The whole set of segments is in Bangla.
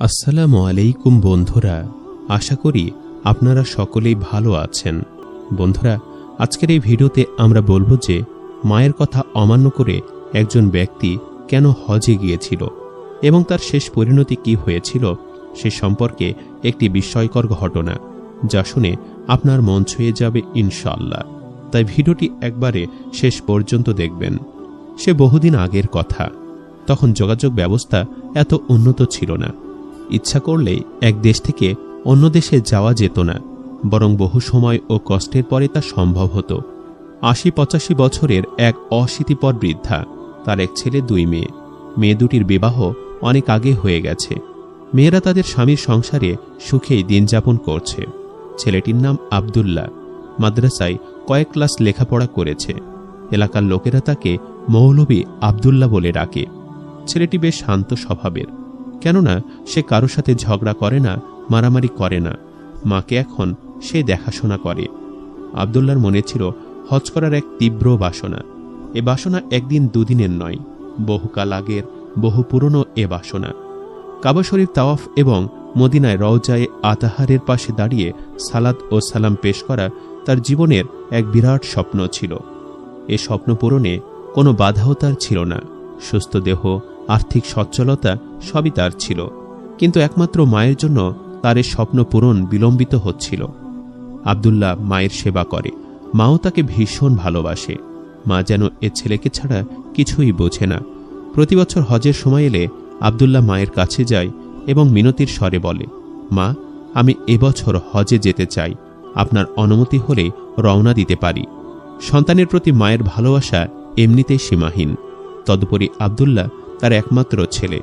আসসালামু আলাইকুম বন্ধুরা, আশা করি আপনারা সকলেই ভালো আছেন। বন্ধুরা, আজকের এই ভিডিওতে আমরা বলব যে মায়ের কথা অমান্য করে একজন ব্যক্তি কেন হজে গিয়েছিল এবং তার শেষ পরিণতি কি হয়েছিল সে সম্পর্কে একটি বিস্ময়কর ঘটনা, যা শুনে আপনার মন ছুঁয়ে যাবে ইনশাল্লাহ তাই ভিডিওটি একবারে শেষ পর্যন্ত দেখবেন। সে বহুদিন আগের কথা। তখন যোগাযোগ ব্যবস্থা এত উন্নত ছিল না। ইচ্ছা করলেই এক দেশ থেকে অন্য দেশে যাওয়া যেত না, বরং বহু সময় ও কষ্টের পরে তা সম্ভব হতো। আশি পঁচাশি বছরের এক অশীতিপর বৃদ্ধা, তার এক ছেলে, দুই মেয়ে। মেয়ে দুটির বিবাহ অনেক আগে হয়ে গেছে। মেয়েরা তাদের স্বামীর সংসারে সুখেই দিন যাপন করছে। ছেলেটির নাম আবদুল্লাহ। মাদ্রাসায় কয়েক ক্লাস লেখাপড়া করেছে। এলাকার লোকেরা তাকে মৌলবী আবদুল্লাহ বলে ডাকে। ছেলেটি বেশ শান্ত স্বভাবের। কেননা সে কারও সাথে ঝগড়া করে না, মারামারি করে না। মাকে এখন সে দেখাশোনা করে। আবদুল্লার মনে ছিল হজ করার এক তীব্র বাসনা। এ বাসনা একদিন দুদিনের নয় বহুকাল আগের, বহু পুরনো এ বাসনা। কাবা শরীফ তাওয়াফ এবং মদিনায় রওজায়ে আতাহারের পাশে দাঁড়িয়ে সালাদ ও সালাম পেশ করা তার জীবনের এক বিরাট স্বপ্ন ছিল। এ স্বপ্ন পূরণে কোনো বাধাও তার ছিল না। সুস্থ দেহ, আর্থিক সচ্ছলতা সবই তার ছিল। কিন্তু একমাত্র মায়ের জন্য তার স্বপ্ন পূরণ বিলম্বিত হচ্ছিল। আবদুল্লাহ মায়ের সেবা করে। মাও তাকে ভীষণ ভালোবাসে। মা যেন এ ছেলেকে ছাড়া কিছুই বোঝে না। প্রতি বছর হজের সময় এলে আবদুল্লাহ মায়ের কাছে যায় এবং মিনতির স্বরে বলে, মা, আমি এবছর হজে যেতে চাই। আপনার অনুমতি হলে রওনা দিতে পারি। সন্তানের প্রতি মায়ের ভালোবাসা এমনিতেই সীমাহীন। তদুপরি আবদুল্লাহ তার একমাত্র ছেলে।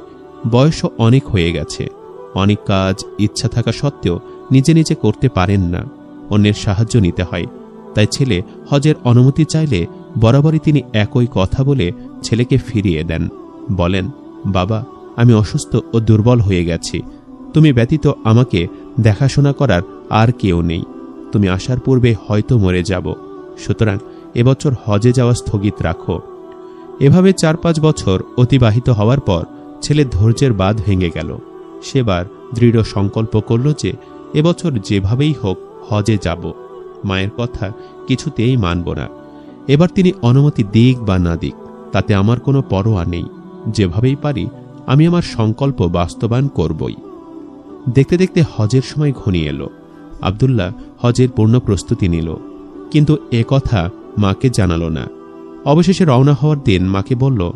বয়সও অনেক হয়ে গেছে। অনেক কাজ, ইচ্ছা থাকা সত্ত্বেও নিজে নিজে করতে পারেন না। অন্যের সাহায্য নিতে হয়। তাই ছেলে হজের অনুমতি চাইলে বরাবরই তিনি একই কথা বলে ছেলেকে ফিরিয়ে দেন। বলেন, বাবা, আমি অসুস্থ ও দুর্বল হয়ে গেছি। তুমি ব্যতীত আমাকে দেখাশোনা করার আর কেউ নেই। তুমি আসার পূর্বে হয়তো মরে যাব। সুতরাং এবছর হজে যাওয়া স্থগিত রাখো। এভাবে চার পাঁচ বছর অতিবাহিত হওয়ার পর ছেলে ধৈর্যের বাঁধ ভেঙে গেল। সেবার দৃঢ় সংকল্প করল যে, এবছর যেভাবেই হোক হজে যাব। মায়ের কথা কিছুতেই মানব না। এবার তিনি অনুমতি দিক বা না দিক, তাতে আমার কোনো পরোয়া নেই। যেভাবেই পারি, আমি আমার সংকল্প বাস্তবায়ন করবই। দেখতে দেখতে হজের সময় ঘনিয়ে এলো। আবদুল্লাহ হজের পূর্ণ প্রস্তুতি নিল। কিন্তু এ কথা মাকে জানালো না। অবশেষে রওনা হওয়ার দিন মাকে বলল,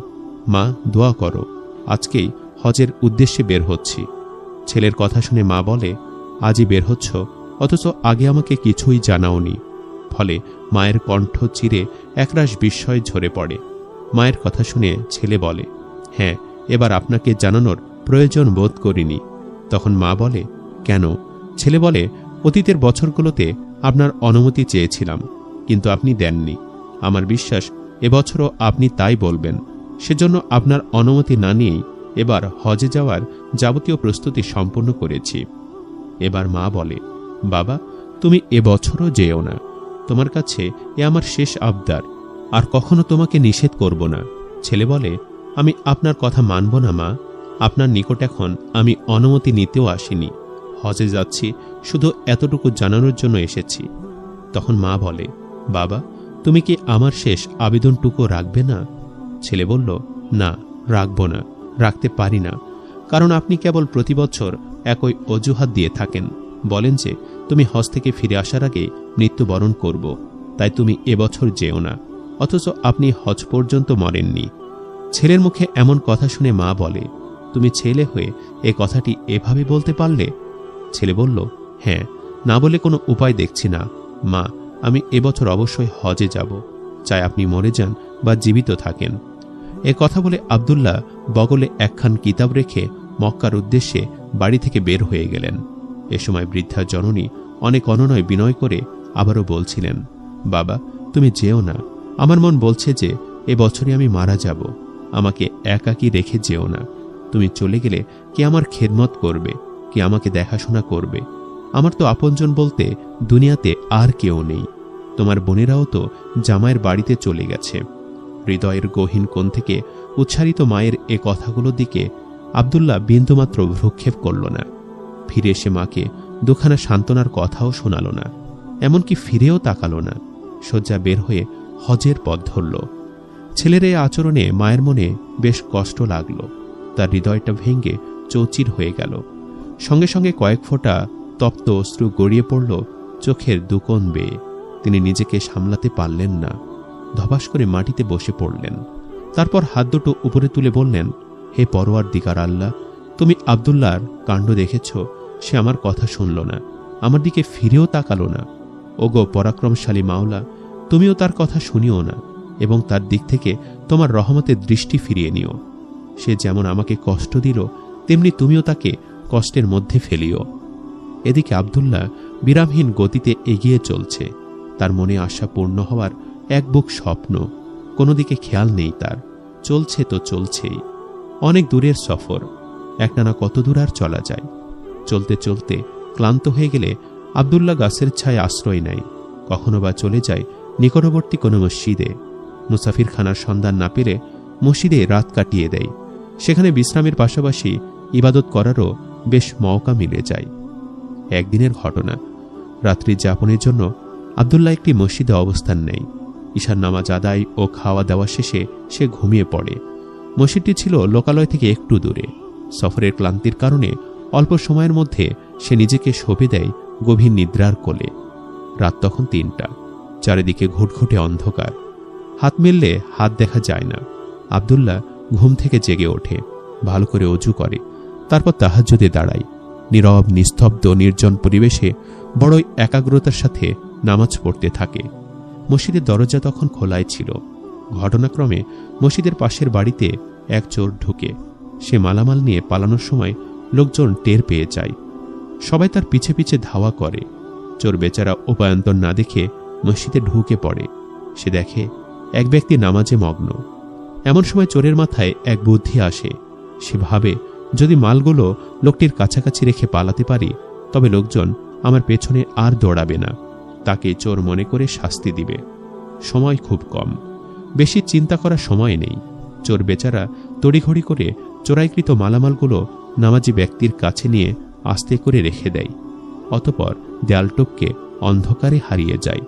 মা, দোয়া করো। আজকেই হজের উদ্দেশ্যে বের হচ্ছি। ছেলের কথা শুনে মা বলে, আজই বের হচ্ছ, অথচ আগে আমাকে কিছুই জানাওনি। ফলে মায়ের কণ্ঠ চিরে একরাশ বিস্ময় ঝরে পড়ে। মায়ের কথা শুনে ছেলে বলে হ্যাঁ এবার আপনাকে জানানোর প্রয়োজন বোধ করিনি। তখন মা বলে, কেন? ছেলে বলে, অতীতের বছরগুলোতে আপনার অনুমতি চেয়েছিলাম, কিন্তু আপনি দেননি। আমার বিশ্বাস এবছরও আপনি তাই বলবেন। সেজন্য আপনার অনুমতি না নিয়েই এবার হজে যাওয়ার যাবতীয় প্রস্তুতি সম্পন্ন করেছি। এবার মা বলে, বাবা, তুমি এবছরও যেও না। তোমার কাছে এ আমার শেষ আবদার। আর কখনো তোমাকে নিষেধ করব না। ছেলে বলে, আমি আপনার কথা মানব না, মা। আপনার নিকট এখন আমি অনুমতি নিতেও আসিনি। হজে যাচ্ছি, শুধু এতটুকু জানানোর জন্য এসেছি। তখন মা বলে, বাবা তুমি কি আমার শেষ আবেদনটুকু রাখবে না? ছেলে বলল, না, রাখব না, রাখতে পারি না। কারণ আপনি কেবল প্রতি বছর একই অজুহাত দিয়ে থাকেন। বলেন যে, তুমি হজ থেকে ফিরে আসার আগে মৃত্যুবরণ করব। তাই তুমি এবছর যেও না, অথচ আপনি হজ পর্যন্ত মরেননি। ছেলের মুখে এমন কথা শুনে মা বলে, তুমি ছেলে হয়ে এ কথাটি এভাবে বলতে পারলে? ছেলে বলল হ্যাঁ না বলে কোনো উপায় দেখছি না। মা আমি এবছর অবশ্যই হজে যাব। চাই আপনি মরে যান বা জীবিত থাকেন। এ কথা বলে আবদুল্লাহ বগলে একখান কিতাব রেখে মক্কার উদ্দেশ্যে বাড়ি থেকে বের হয়ে গেলেন। এ সময় বৃদ্ধা জননী অনেক অননয় বিনয় করে আবারও বলছিলেন, বাবা, তুমি যেও না। আমার মন বলছে যে এ বছরে আমি মারা যাব। আমাকে একাকি রেখে যেও না। তুমি চলে গেলে কে আমার খেদমত করবে? কে আমাকে দেখাশোনা করবে? আমার তো আপনজন বলতে দুনিয়াতে আর কেউ নেই। তোমার বোনেরাও তো জামাইয়ের বাড়িতে চলে গেছে। হৃদয়ের গহীন কোণ থেকে উচ্চারিত মায়ের এ কথাগুলোর দিকে আবদুল্লাহ বিন্দুমাত্র ভ্রুক্ষেপ করল না। ফিরে এসে মাকে দুখানা সান্ত্বনার কথাও শোনাল না। এমনকি ফিরেও তাকালো না। শয্যা বের হয়ে হজের পথ ধরল। ছেলের এই আচরণে মায়ের মনে বেশ কষ্ট লাগল। তার হৃদয়টা ভেঙে চৌচির হয়ে গেল। সঙ্গে সঙ্গে কয়েক ফোঁটা তপ্ত অশ্রু গড়িয়ে পড়ল চোখের দুকোণ বেয়ে তিনি নিজেকে সামলাতে পারলেন না। ধবাস করে মাটিতে বসে পড়লেন। তারপর হাত দুটো উপরে তুলে বললেন, হে পরোয়ার দিকার আল্লাহ, তুমি আবদুল্লার কাণ্ড দেখেছ, সে আমার কথা শুনল না, আমার দিকে ফিরেও তাকালো না। ওগো পরাক্রমশালী মাওলা, তুমিও তার কথা শুনিও না, এবং তার দিক থেকে তোমার রহমতের দৃষ্টি ফিরিয়ে নিও। সে যেমন আমাকে কষ্ট দিল, তেমনি তুমিও তাকে কষ্টের মধ্যে ফেলিও। এদিকে আবদুল্লাহ বিরামহীন গতিতে এগিয়ে চলছে। তার মনে আশা পূর্ণ হওয়ার এক বুক স্বপ্ন কোনো দিকে খেয়াল নেই তার। চলছে তো চলছেই। অনেক দূরের সফর, একটানা কত দূর আর চলা যায়। চলতে চলতে ক্লান্ত হয়ে গেলে আবদুল্লাহ গাছের ছায় আশ্রয় নেয়। কখনো বা চলে যায় নিকটবর্তী কোনো মসজিদে। মুসাফির খানার সন্ধান না পেলে মসজিদে রাত কাটিয়ে দেয়। সেখানে বিশ্রামের পাশাপাশি ইবাদত করারও বেশ মওকা মিলে যায়। একদিনের ঘটনা। রাত্রি যাপনের জন্য আবদুল্লাহ একটি মসজিদে অবস্থান নেয়। ঈশার নামাজ আদায় ও খাওয়া দাওয়া শেষে সে ঘুমিয়ে পড়ে। মসজিদটি ছিল লোকালয় থেকে একটু দূরে। সফরের ক্লান্তির কারণে অল্প সময়ের মধ্যে সে নিজেকে শোভে দেয় গভীর নিদ্রার কোলে। রাত তখন তিনটা। চারিদিকে ঘুটঘুটে অন্ধকার। হাত মেললে হাত দেখা যায় না। আবদুল্লাহ ঘুম থেকে জেগে ওঠে, ভালো করে অজু করে, তারপর তাহাজ্জুদে দাঁড়ায়। নীরব, নিস্তব্ধ নির্জন পরিবেশে বড়ই একাগ্রতার সাথে নামাজ পড়তে থাকে। মসজিদের দরজা তখন খোলাই ছিল। ঘটনাক্রমে মসজিদের পাশের বাড়িতে এক চোর ঢুকে। সে মালামাল নিয়ে পালানোর সময় লোকজন টের পেয়ে যায়। সবাই তার পিছে পিছে ধাওয়া করে। চোর বেচারা উপায়ন্তর না দেখে মসজিদে ঢুকে পড়ে। সে দেখে এক ব্যক্তি নামাজে মগ্ন। এমন সময় চোরের মাথায় এক বুদ্ধি আসে। সে ভাবে যদি মালগুলো লোকটির কাছাকাছি রেখে পালাতে পারি, তবে লোকজন আমার পেছনে আর দৌড়াবে না। তাকে চোর মনে করে শাস্তি দিবে। সময় খুব কম। বেশি চিন্তা করার সময় নেই। চোর বেচারা তড়িঘড়ি করে চোরাইকৃত মালামালগুলো নামাজি ব্যক্তির কাছে নিয়ে আস্তে করে রেখে দেয়। অতপর দেয়াল টপকে অন্ধকারে হারিয়ে যায়।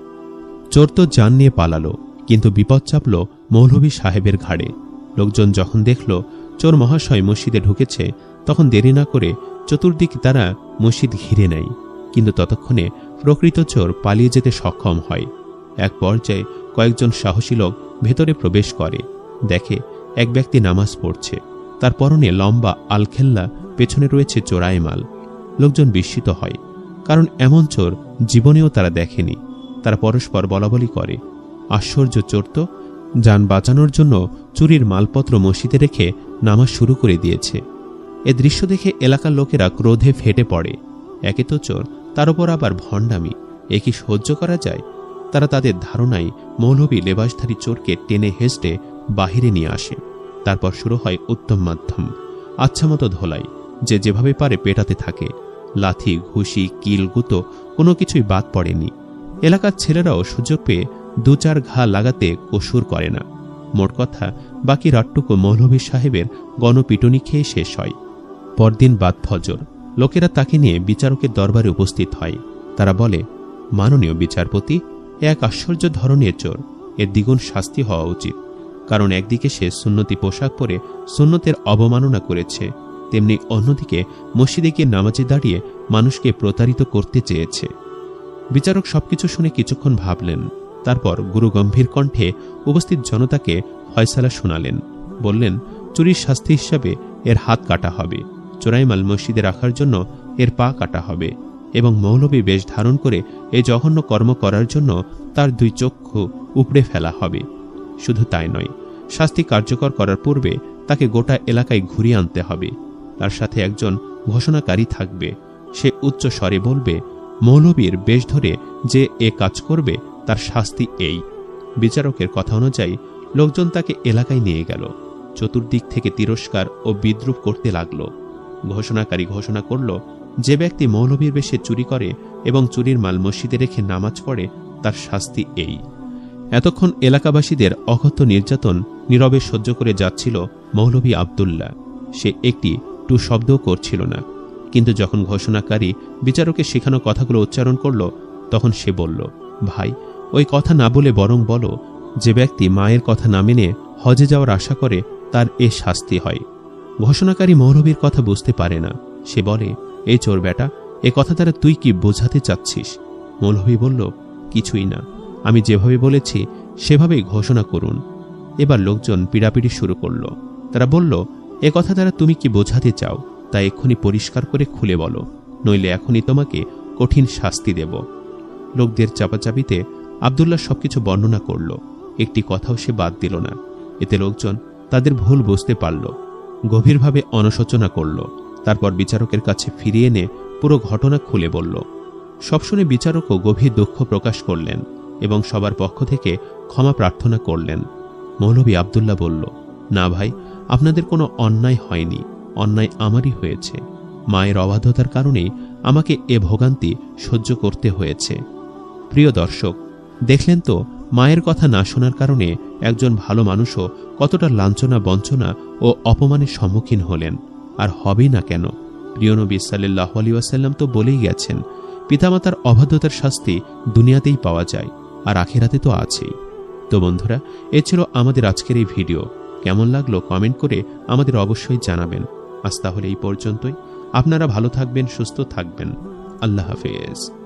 চোর তো যান নিয়ে পালালো, কিন্তু বিপদ চাপল মৌলভী সাহেবের ঘাড়ে। লোকজন যখন দেখল চোর মহাশয় মসজিদে ঢুকেছে, তখন দেরি না করে চতুর্দিকে তারা মসজিদ ঘিরে নেয়। কিন্তু ততক্ষণে প্রকৃত চোর পালিয়ে যেতে সক্ষম হয়। এক পর্যায়ে কয়েকজন সাহসী লোক ভেতরে প্রবেশ করে, দেখে এক ব্যক্তি নামাজ পড়ছে। তার পরনে লম্বা আলখেল্লা, পেছনে রয়েছে চোরাই মাল। লোকজন বিস্মিত হয়, কারণ এমন চোর জীবনেও তারা দেখেনি। তারা পরস্পর বলাবলি করে, আশ্চর্য চোর তো! যান বাঁচানোর জন্য চুরির মালপত্র মসজিদে রেখে নামাজ শুরু করে দিয়েছে। এ দৃশ্য দেখে এলাকার লোকেরা ক্রোধে ফেটে পড়ে। একে তো চোর, তার উপর আবার ভণ্ডামি। এ কি সহ্য করা যায়? তারা তাদের ধারণায় মৌলভী লেবাসধারী চোরকে টেনে হেসড়ে বাহিরে নিয়ে আসে। তারপর শুরু হয় উত্তম মাধ্যম। আচ্ছামতো ধোলাই। যে যেভাবে পারে পেটাতে থাকে। লাথি, ঘুষি, কিল, গুতো কোনো কিছুই বাদ পড়েনি। এলাকার ছেলেরাও সুযোগ পেয়ে দু চার ঘা লাগাতে কসুর করে না। মোট কথা, বাকি রাতটুকু মৌলভী সাহেবের গণপিটনি খেয়ে শেষ হয়। পরদিন বাদ ফজর। লোকেরা তাকে নিয়ে বিচারকের দরবারে উপস্থিত হয়। তারা বলে, মাননীয় বিচারপতি এক আশ্চর্য ধরনের চোর। এর দ্বিগুণ শাস্তি হওয়া উচিত। কারণ একদিকে সে সুন্নতি পোশাক পরে সুন্নতের অবমাননা করেছে, তেমনি অন্যদিকে মসজিদে গিয়ে নামাজে দাঁড়িয়ে মানুষকে প্রতারিত করতে চেয়েছে। বিচারক সবকিছু শুনে কিছুক্ষণ ভাবলেন। তারপর গুরু গম্ভীর কণ্ঠে উপস্থিত জনতাকে ফয়সালা শোনালেন। বললেন, চুরির শাস্তি হিসাবে এর হাত কাটা হবে। চোরাইমাল মসজিদে রাখার জন্য এর পা কাটা হবে এবং মৌলবী বেশ ধারণ করে এই জঘন্য কর্ম করার জন্য তার দুই চক্ষু উপড়ে ফেলা হবে। শুধু তাই নয়, শাস্তি কার্যকর করার পূর্বে তাকে গোটা এলাকায় ঘুরিয়ে আনতে হবে। তার সাথে একজন ঘোষণাকারী থাকবে। সে উচ্চ স্বরে বলবে মৌলবীর বেশ ধরে যে এ কাজ করবে তার শাস্তি এই। বিচারকের কথা অনুযায়ী লোকজন তাকে এলাকায় নিয়ে গেল। চতুর্দিক থেকে তিরস্কার ও বিদ্রুপ করতে লাগল। ঘোষণাকারী ঘোষণা করল, যে ব্যক্তি মৌলবীর বেশে চুরি করে এবং চুরির মাল মসজিদে রেখে নামাজ পড়ে, তার শাস্তি এই। এতক্ষণ এলাকাবাসীদের অকথ্য নির্যাতন নীরবে সহ্য করে যাচ্ছিল মৌলভী আবদুল্লাহ। সে একটি টু শব্দও করছিল না। কিন্তু যখন ঘোষণাকারী বিচারকের শেখানো কথাগুলো উচ্চারণ করল, তখন সে বলল, ভাই ওই কথা না বলে বরং বলো, যে ব্যক্তি মায়ের কথা না মেনে হজে যাওয়ার আশা করে, তার এ শাস্তি হয়। ঘোষণাকারী মৌলবীর কথা বুঝতে পারে না। সে বলে এই চোর বেটা, এ কথা দ্বারা তুই কি বোঝাতে চাচ্ছিস? মৌলভী বলল, কিছুই না। আমি যেভাবে বলেছি, সেভাবেই ঘোষণা করুন। এবার লোকজন পিড়াপিড়ি শুরু করল। তারা বলল, এ কথা দ্বারা তুমি কি বোঝাতে চাও? তা এক্ষুনি পরিষ্কার করে খুলে বলো, নইলে এখনই তোমাকে কঠিন শাস্তি দেব। লোকদের চাপাচাপিতে আবদুল্লাহ সবকিছু বর্ণনা করল। একটি কথাও সে বাদ দিল না। এতে লোকজন তাদের ভুল বুঝতে পারল। গভীরভাবে অনুশোচনা করল। তারপর বিচারকের কাছে ফিরিয়ে এনে পুরো ঘটনা খুলে বলল। সব শুনে বিচারকও গভীর দুঃখ প্রকাশ করলেন এবং সবার পক্ষ থেকে ক্ষমা প্রার্থনা করলেন। মৌলভী আবদুল্লাহ বলল, না ভাই, আপনাদের কোনো অন্যায় হয়নি। অন্যায় আমারই হয়েছে। মায়ের অবাধ্যতার কারণেই আমাকে এ ভোগান্তি সহ্য করতে হয়েছে। প্রিয় দর্শক দেখলেন তো, মায়ের কথা না শোনার কারণে একজন ভালো মানুষও কতটা লাঞ্ছনা, বঞ্চনা ও অপমানের সম্মুখীন হলেন। আর হবেই না কেন? প্রিয় নবী সাল্লাহ আলী ওয়াসাল্লাম তো বলেই গেছেন, পিতামাতার অবাধ্যতার শাস্তি দুনিয়াতেই পাওয়া যায়, আর আখেরাতে তো আছেই। তো বন্ধুরা, এ ছিল আমাদের আজকের এই ভিডিও। কেমন লাগল কমেন্ট করে আমাদের অবশ্যই জানাবেন। আজ তাহলে এই পর্যন্তই। আপনারা ভালো থাকবেন, সুস্থ থাকবেন। আল্লাহ হাফেজ।